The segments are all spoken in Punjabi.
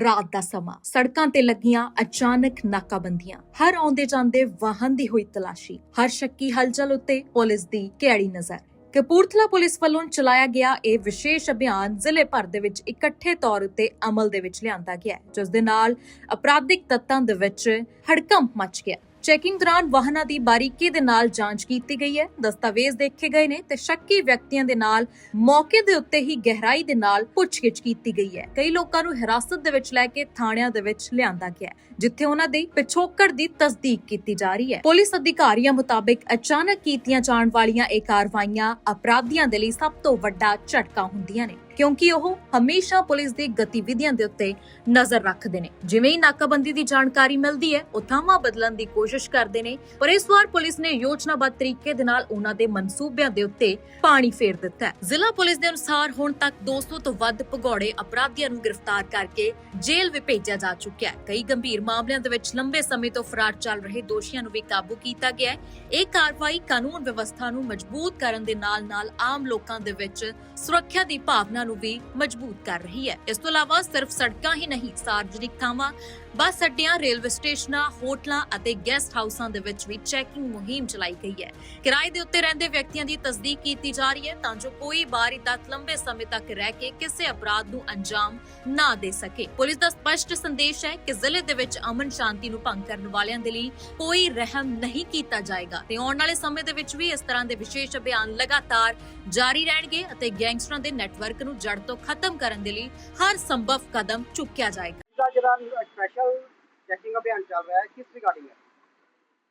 ਰਾਤ ਦਾ ਸਮਾਂ। ਸੜਕਾਂ ਤੇ ਲੱਗੀਆਂ ਅਚਾਨਕ ਨਾਕਾਬੰਦੀਆਂ। ਹਰ ਆਉਂਦੇ ਜਾਂਦੇ ਵਾਹਨ ਦੀ ਹੋਈ ਤਲਾਸ਼ੀ। ਹਰ ਸ਼ੱਕੀ ਹਲਚਲ ਉੱਤੇ ਪੁਲਿਸ ਦੀ ਕਿਹੜੀ ਨਜ਼ਰ। ਕਪੂਰਥਲਾ ਪੁਲਿਸ ਵੱਲੋਂ ਚਲਾਇਆ ਗਿਆ ਇਹ ਵਿਸ਼ੇਸ਼ ਅਭਿਆਨ ਜ਼ਿਲ੍ਹੇ ਭਰ ਦੇ ਵਿੱਚ ਇਕੱਠੇ ਤੌਰ ਉੱਤੇ ਅਮਲ ਦੇ ਵਿੱਚ ਲਿਆਂਦਾ ਗਿਆ ਜਿਸ ਦੇ ਨਾਲ ਅਪਰਾਧਿਕ ਤੱਤਾਂ ਦੇ ਵਿੱਚ ਹੜਕੰਪ ਮਚ ਗਿਆ ਚੈਕਿੰਗ ਦੌਰਾਨ ਵਾਹਨਾਂ ਦੀ ਬਾਰੀਕੀ ਦੇ ਨਾਲ ਜਾਂਚ ਕੀਤੀ ਗਈ ਹੈ। ਦਸਤਾਵੇਜ਼ ਦੇਖੇ ਗਏ ਨੇ ਤੇ ਸ਼ੱਕੀ ਵਿਅਕਤੀਆਂ ਦੇ ਨਾਲ ਮੌਕੇ ਦੇ ਉੱਤੇ ਹੀ ਗਹਿਰਾਈ ਦੇ ਨਾਲ ਪੁੱਛਗਿੱਛ ਕੀਤੀ ਗਈ ਹੈ। ਕਈ ਲੋਕਾਂ ਨੂੰ ਹਿਰਾਸਤ ਦੇ ਵਿੱਚ ਲੈ ਕੇ ਥਾਣਿਆਂ ਦੇ ਵਿੱਚ ਲਿਆਂਦਾ ਗਿਆ ਹੈ, ਜਿੱਥੇ ਉਹਨਾਂ ਦੀ ਪਿਛੋਕੜ ਦੀ ਤਸਦੀਕ ਕੀਤੀ ਜਾ ਰਹੀ ਹੈ। ਪੁਲਿਸ ਅਧਿਕਾਰੀਆਂ ਮੁਤਾਬਿਕ ਅਚਾਨਕ ਕੀਤੀਆਂ ਜਾਣ ਵਾਲੀਆਂ ਇਹ ਕਾਰਵਾਈਆਂ ਅਪਰਾਧੀਆਂ ਦੇ ਲਈ ਸਭ ਤੋਂ ਵੱਡਾ ਝਟਕਾ ਹੁੰਦੀਆਂ ਨੇ। ਕਿਉਂਕਿ ਉਹ ਹਮੇਸ਼ਾ ਪੁਲਿਸ ਦੀ ਗਤੀਵਿਧੀਆਂ ਦੇ ਉੱਤੇ ਨਜ਼ਰ ਰੱਖਦੇ ਨੇ। ਜਿਵੇਂ ਹੀ ਨਾਕਾਬੰਦੀ ਦੀ ਜਾਣਕਾਰੀ ਮਿਲਦੀ ਹੈ, ਉਹ ਥਾਵਾਂ ਬਦਲਣ ਦੀ ਕੋਸ਼ਿਸ਼ ਕਰਦੇ ਨੇ, ਪਰ ਇਸ ਵਾਰ ਪੁਲਿਸ ਨੇ ਯੋਜਨਾਬੱਧ ਤਰੀਕੇ ਦੇ ਨਾਲ ਉਹਨਾਂ ਦੇ ਮਨਸੂਬਿਆਂ ਦੇ ਉੱਤੇ ਪਾਣੀ ਫੇਰ ਦਿੱਤਾ ਹੈ। ਜ਼ਿਲ੍ਹਾ ਪੁਲਿਸ ਦੇ ਅਨੁਸਾਰ ਹੁਣ ਤੱਕ 200 ਤੋਂ ਵੱਧ ਭਗੌੜੇ ਅਪਰਾਧੀਆਂ ਨੂੰ ਗ੍ਰਿਫਤਾਰ ਕਰਕੇ ਜੇਲ੍ਹ ਵਿੱਚ ਭੇਜਿਆ ਜਾ ਚੁੱਕਿਆ ਹੈ। ਕਈ ਗੰਭੀਰ ਮਾਮਲਿਆਂ ਦੇ ਵਿੱਚ ਲੰਬੇ ਸਮੇਂ ਤੋਂ ਫਰਾਰ ਚੱਲ ਰਹੇ ਦੋਸ਼ੀਆਂ ਨੂੰ ਵੀ ਕਾਬੂ ਕੀਤਾ ਗਿਆ ਹੈ। ਇਹ ਕਾਰਵਾਈ ਕਾਨੂੰਨ ਵਿਵਸਥਾ ਨੂੰ ਮਜ਼ਬੂਤ ਕਰਨ ਦੇ ਨਾਲ-ਨਾਲ ਆਮ ਲੋਕਾਂ ਦੇ ਵਿੱਚ ਸੁਰੱਖਿਆ ਦੀ ਭਾਵਨਾ ਨੂੰ ਵੀ ਮਜ਼ਬੂਤ ਕਰ ਰਹੀ ਹੈ। ਇਸ ਤੋਂ ਇਲਾਵਾ ਸਿਰਫ ਸੜਕਾਂ ਹੀ ਨਹੀਂ ਸਾਰਵਜਨਿਕ ਥਾਵਾਂ, ਬੱਸ ਅੱਡਿਆਂ, ਰੇਲਵੇ ਸਟੇਸ਼ਨਾਂ, ਹੋਟਲਾਂ ਅਤੇ ਗੈਸਟ ਹਾਊਸਾਂ ਦੇ ਵਿੱਚ ਵੀ ਚੈਕਿੰਗ ਮੁਹਿੰਮ ਚਲਾਈ ਗਈ ਹੈ। ਕਿਰਾਏ ਦੇ ਉੱਤੇ ਰਹਿੰਦੇ ਵਿਅਕਤੀਆਂ ਦੀ ਤਸਦੀਕ ਕੀਤੀ ਜਾ ਰਹੀ ਹੈ ਤਾਂ ਜੋ ਕੋਈ ਬਾਰੀ ਤੱਕ ਲੰਬੇ ਸਮੇਂ ਤੱਕ ਰਹਿ ਕੇ ਕਿਸੇ ਅਪਰਾਧ ਨੂੰ ਅੰਜਾਮ ਨਾ ਦੇ ਸਕੇ। ਪੁਲਿਸ ਦਾ ਸਪਸ਼ਟ ਸੰਦੇਸ਼ ਹੈ ਕਿ ਜ਼ਿਲ੍ਹੇ ਦੇ ਵਿੱਚ ਅਮਨ ਸ਼ਾਂਤੀ ਨੂੰ ਭੰਗ ਕਰਨ ਵਾਲਿਆਂ ਦੇ ਲਈ ਕੋਈ ਰਹਿਮ ਨਹੀਂ ਕੀਤਾ ਜਾਏਗਾ ਤੇ ਆਉਣ ਵਾਲੇ ਸਮੇਂ ਦੇ ਵਿੱਚ ਵੀ ਇਸ ਤਰ੍ਹਾਂ ਦੇ ਵਿਸ਼ੇਸ਼ ਅਭਿਆਨ ਲਗਾਤਾਰ ਜਾਰੀ ਰਹਿਣਗੇ ਅਤੇ ਗੈਂਗਸਟਰਾਂ ਦੇ ਨੈਟਵਰਕ ਨੂੰ ਜੜ ਤੋਂ ਖਤਮ ਕਰਨ ਦੇ ਲਈ ਹਰ ਸੰਭਵ ਕਦਮ ਚੁੱਕਿਆ ਜਾਏਗਾ। ਦਾ ਜਿਹੜਾ ਸਪੈਸ਼ਲ ਚੈਕਿੰਗ ਅਭਿਆਨ ਚੱਲ ਰਿਹਾ ਹੈ ਕਿਸ ਰਿਗਾਰਡਿੰਗ ਹੈ?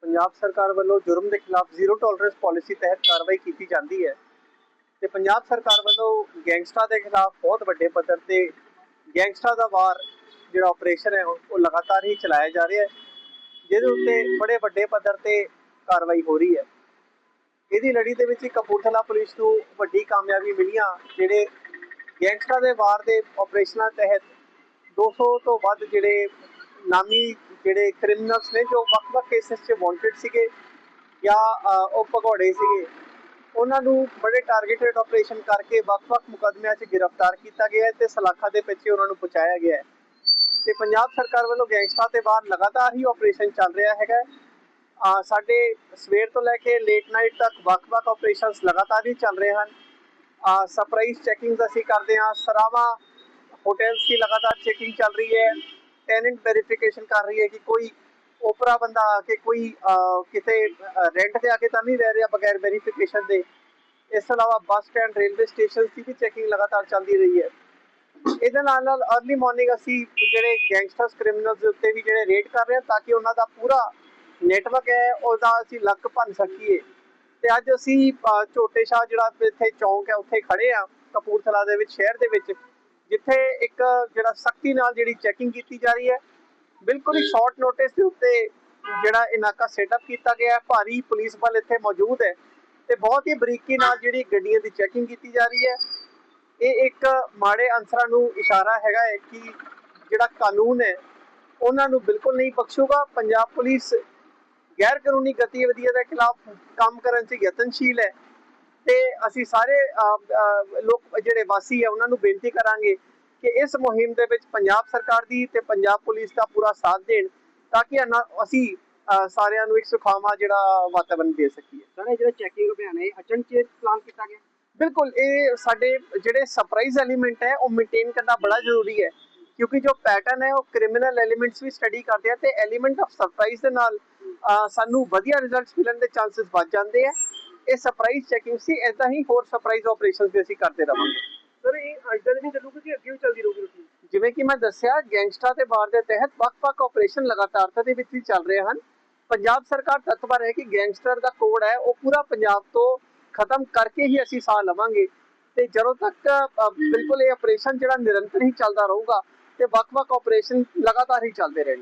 ਪੰਜਾਬ ਸਰਕਾਰ ਵੱਲੋਂ ਜੁਰਮ ਦੇ ਖਿਲਾਫ ਜ਼ੀਰੋ ਟੋਲਰੈਂਸ ਪਾਲਿਸੀ ਤਹਿਤ ਕਾਰਵਾਈ ਕੀਤੀ ਜਾਂਦੀ ਹੈ ਤੇ ਪੰਜਾਬ ਸਰਕਾਰ ਵੱਲੋਂ ਗੈਂਗਸਟਰਾਂ ਦੇ ਖਿਲਾਫ ਬਹੁਤ ਵੱਡੇ ਪੱਧਰ ਤੇ ਗੈਂਗਸਟਰਾਂ ਦਾ ਵਾਰ ਜਿਹੜਾ ਆਪਰੇਸ਼ਨ ਹੈ ਉਹ ਲਗਾਤਾਰ ਹੀ ਚਲਾਇਆ ਜਾ ਰਿਹਾ ਹੈ ਜਿਹਦੇ ਉੱਤੇ ਬੜੇ ਵੱਡੇ ਪੱਧਰ ਤੇ ਕਾਰਵਾਈ ਹੋ ਰਹੀ ਹੈ। ਇਹਦੀ ਲੜੀ ਦੇ ਵਿੱਚ ਕਪੂਰਥਲਾ ਪੁਲਿਸ ਨੂੰ ਵੱਡੀ ਕਾਮਯਾਬੀ ਮਿਲੀਆਂ ਜਿਹੜੇ ਗੈਂਗਸਟਰਾਂ ਦੇ ਵਾਰ ਦੇ ਆਪਰੇਸ਼ਨਾਂ ਤਹਿਤ 200 ਤੋਂ ਵੱਧ ਜਿਹੜੇ ਨਾਮੀ ਜਿਹੜੇ ਕ੍ਰਿਮੀਨਲਸ ਨੇ, ਜੋ ਵੱਖ-ਵੱਖ ਕੇਸਸ 'ਚ ਵਾਂਟਡ ਸੀਗੇ ਜਾਂ ਉਹ ਭਗੌੜੇ ਸੀਗੇ, ਉਹਨਾਂ ਨੂੰ ਬੜੇ ਟਾਰਗੇਟਡ ਆਪਰੇਸ਼ਨ ਕਰਕੇ ਵੱਖ-ਵੱਖ ਮੁਕੱਦਮਿਆਂ 'ਚ ਗ੍ਰਿਫਤਾਰ ਕੀਤਾ ਗਿਆ ਹੈ ਤੇ ਸਲਾਖਾਂ ਦੇ ਪਿੱਛੇ ਉਹਨਾਂ ਨੂੰ ਪਹੁੰਚਾਇਆ ਗਿਆ ਹੈ। ਤੇ ਪੰਜਾਬ ਸਰਕਾਰ ਵੱਲੋਂ ਗੈਂਗਸਟਰਾਂ ਤੇ ਬਾਹਰ ਲਗਾਤਾਰ ਹੀ ਆਪਰੇਸ਼ਨ ਚੱਲ ਰਿਹਾ ਹੈਗਾ ਸਾਡੇ ਸਵੇਰ ਤੋਂ ਲੈ ਕੇ ਲੇਟ ਨਾਈਟ ਤੱਕ ਵੱਖ-ਵੱਖ ਆਪਰੇਸ਼ਨਸ ਲਗਾਤਾਰ ਹੀ ਚੱਲ ਰਹੇ ਹਨ। ਸਰਪ੍ਰਾਈਜ਼ ਚੈਕਿੰਗ ਅਸੀਂ ਕਰਦੇ ਹਾਂ। ਸਰਾਵਾ ਹੋਟਲਸ ਦੀ ਲਗਾਤਾਰ ਚੈਕਿੰਗ ਚੱਲ ਰਹੀ ਹੈ। ਟੈਨੈਂਟ ਵੈਰੀਫਿਕੇਸ਼ਨ ਕਰ ਰਹੀ ਹੈ ਕਿ ਕੋਈ ਓਪਰਾ ਬੰਦਾ ਆ ਕੇ ਕੋਈ ਕਿਤੇ ਰੈਂਟ ਤੇ ਆ ਕੇ ਤਾਂ ਨਹੀਂ ਰਹਿ ਰਿਹਾ ਬਗੈਰ ਵੈਰੀਫਿਕੇਸ਼ਨ ਦੇ। ਇਸ ਤੋਂ ਇਲਾਵਾ ਬੱਸ ਸਟੈਂਡ, ਰੇਲਵੇ ਸਟੇਸ਼ਨ ਦੀ ਵੀ ਚੈਕਿੰਗ ਲਗਾਤਾਰ ਚੱਲਦੀ ਰਹੀ ਹੈ। ਇਹਦੇ ਨਾਲ ਨਾਲ अर्ਲੀ ਮਾਰਨਿੰਗ ਅਸੀਂ ਜਿਹੜੇ ਗੈਂਗਸਟਰਸ ਕ੍ਰਿਮੀਨਲਸ ਦੇ ਉੱਤੇ ਵੀ ਜਿਹੜੇ ਰੇਡ ਕਰ ਰਹੇ ਹਾਂ ਤਾਂ ਕਿ ਉਹਨਾਂ ਦਾ ਪੂਰਾ ਨੈਟਵਰਕ ਹੈ, ਉਹਦਾ ਅਸੀਂ ਲੱਕ ਭੰਨ ਸਕੀਏ। ਤੇ ਅੱਜ ਅਸੀਂ ਅਹ, ਝੋਟੇ ਸ਼ਾਹ ਜਿਹੜਾ ਇੱਥੇ ਚੌਂਕ ਹੈ ਉੱਥੇ ਖੜੇ ਆ ਕਪੂਰਥਲਾ ਦੇ ਵਿੱਚ ਸ਼ਹਿਰ ਦੇ ਵਿੱਚ ਜਿੱਥੇ ਇੱਕ ਜਿਹੜਾ ਸਖਤੀ ਨਾਲ ਜਿਹੜੀ ਚੈਕਿੰਗ ਕੀਤੀ ਜਾ ਰਹੀ ਹੈ। ਬਿਲਕੁਲ ਹੀ ਸ਼ਾਰਟ ਨੋਟਿਸ ਦੇ ਉੱਤੇ ਜਿਹੜਾ ਇਹ ਨਾਕਾ ਸੈਟਅਪ ਕੀਤਾ ਗਿਆ ਹੈ। ਭਾਰੀ ਪੁਲਿਸ ਬਲ ਇੱਥੇ ਮੌਜੂਦ ਹੈ ਤੇ ਬਹੁਤ ਹੀ ਬਰੀਕੀ ਨਾਲ ਜਿਹੜੀ ਗੱਡੀਆਂ ਦੀ ਚੈਕਿੰਗ ਕੀਤੀ ਜਾ ਰਹੀ ਹੈ। ਇਹ ਇੱਕ ਮਾੜੇ ਅਨਸਰਾਂ ਨੂੰ ਇਸ਼ਾਰਾ ਹੈਗਾ ਹੈ ਕਿ ਜਿਹੜਾ ਕਾਨੂੰਨ ਹੈ ਉਹਨਾਂ ਨੂੰ ਬਿਲਕੁਲ ਨਹੀਂ ਬਖਸ਼ੂਗਾ। ਪੰਜਾਬ ਪੁਲਿਸ ਗੈਰ ਕਾਨੂੰਨੀ ਗਤੀਵਿਧੀਆਂ ਦੇ ਖਿਲਾਫ ਕੰਮ ਕਰਨ 'ਚ ਯਤਨਸ਼ੀਲ ਹੈ ਤੇ ਅਸੀਂ ਸਾਰੇ ਲੋਕ ਜਿਹੜੇ ਵਾਸੀ ਹੈ ਉਹਨਾਂ ਨੂੰ ਬੇਨਤੀ ਕਰਾਂਗੇ ਕਿ ਇਸ ਮੁਹਿੰਮ ਦੇ ਵਿੱਚ ਪੰਜਾਬ ਸਰਕਾਰ ਦੀ ਤੇ ਪੰਜਾਬ ਪੁਲਿਸ ਦਾ ਪੂਰਾ ਸਾਥ ਦੇਣ ਤਾਂ ਕਿ ਅਸੀਂ ਸਾਰਿਆਂ ਨੂੰ ਇੱਕ ਸੁਖਾਵਾਂ ਜਿਹੜਾ ਵਾਤਾਵਰਣ ਦੇ ਸਕੀਏ। ਸਰ ਇਹ ਜਿਹੜਾ ਚੈਕਿੰਗ ਅਭਿਆਨ ਹੈ ਅਚਨਚੇਤ ਪਲਾਨ ਕੀਤਾ ਗਿਆ? ਬਿਲਕੁਲ ਇਹ ਸਾਡੇ ਜਿਹੜੇ ਸਰਪ੍ਰਾਈਜ਼ ਐਲੀਮੈਂਟ ਹੈ ਉਹ ਮੇਨਟੇਨ ਕਰਨਾ ਬੜਾ ਜ਼ਰੂਰੀ ਹੈ। ਕਿਉਂਕਿ ਜੋ ਪੈਟਰਨ ਹੈ ਉਹ ਕ੍ਰਿਮੀਨਲ ਐਲੀਮੈਂਟਸ ਵੀ ਸਟੱਡੀ ਕਰਦੇ ਆ ਤੇ ਐਲੀਮੈਂਟ ਆਫ ਸਰਪ੍ਰਾਈਜ਼ ਦੇ ਨਾਲ ਸਾਨੂੰ ਵਧੀਆ ਰਿਜ਼ਲਟਸ ਮਿਲਣ ਦੇ ਚਾਂਸਸ ਵੱਧ ਜਾਂਦੇ ਆ। ਇਹ ਸਰਪ੍ਰਾਈਜ਼ ਚੈਕਿੰਗ ਸੀ ਐਦਾਂ ਹੀ ਹੋਰ ਸਰਪ੍ਰਾਈਜ਼ ਆਪਰੇਸ਼ਨਸ ਵੀ ਅਸੀਂ ਕਰਦੇ ਰਵਾਂਗੇ। ਸਰ ਇਹ ਅੱਜ ਦਾ ਨਹੀਂ ਚੱਲੂਗਾ ਕਿ ਅੱਗੇ ਵੀ ਚੱਲਦੀ ਰਹੂਗੀ ਰੁਟੀਨ? ਜਿਵੇਂ ਕਿ ਮੈਂ ਦੱਸਿਆ ਗੈਂਗਸਟਰਾਂ ਦੇ ਵਾਰ ਦੇ ਤਹਿਤ ਵੱਖ-ਵੱਖ ਆਪਰੇਸ਼ਨ ਲਗਾਤਾਰਤਾ ਦੇ ਵਿੱਚ ਹੀ ਚੱਲ ਰਹੇ ਹਨ। ਪੰਜਾਬ ਸਰਕਾਰ ਤਤਪਰ ਹੈ ਕਿ ਗੈਂਗਸਟਰ ਦਾ ਕੋਡ ਹੈ ਉਹ ਪੂਰਾ ਪੰਜਾਬ ਤੋਂ ਖਤਮ ਕਰਕੇ ਹੀ ਅਸੀਂ ਸਾਹ ਲਵਾਂਗੇ। ਤੇ ਜਦੋਂ ਤੱਕ ਬਿਲਕੁਲ ਇਹ ਆਪਰੇਸ਼ਨ ਜਿਹੜਾ ਨਿਰੰਤਰ ਹੀ ਚੱਲਦਾ ਰਹੂਗਾ ਤੇ ਵੱਖ-ਵੱਖ ਆਪਰੇਸ਼ਨ ਲਗਾਤਾਰ ਹੀ ਚੱਲਦੇ ਰਹਿਣਗੇ।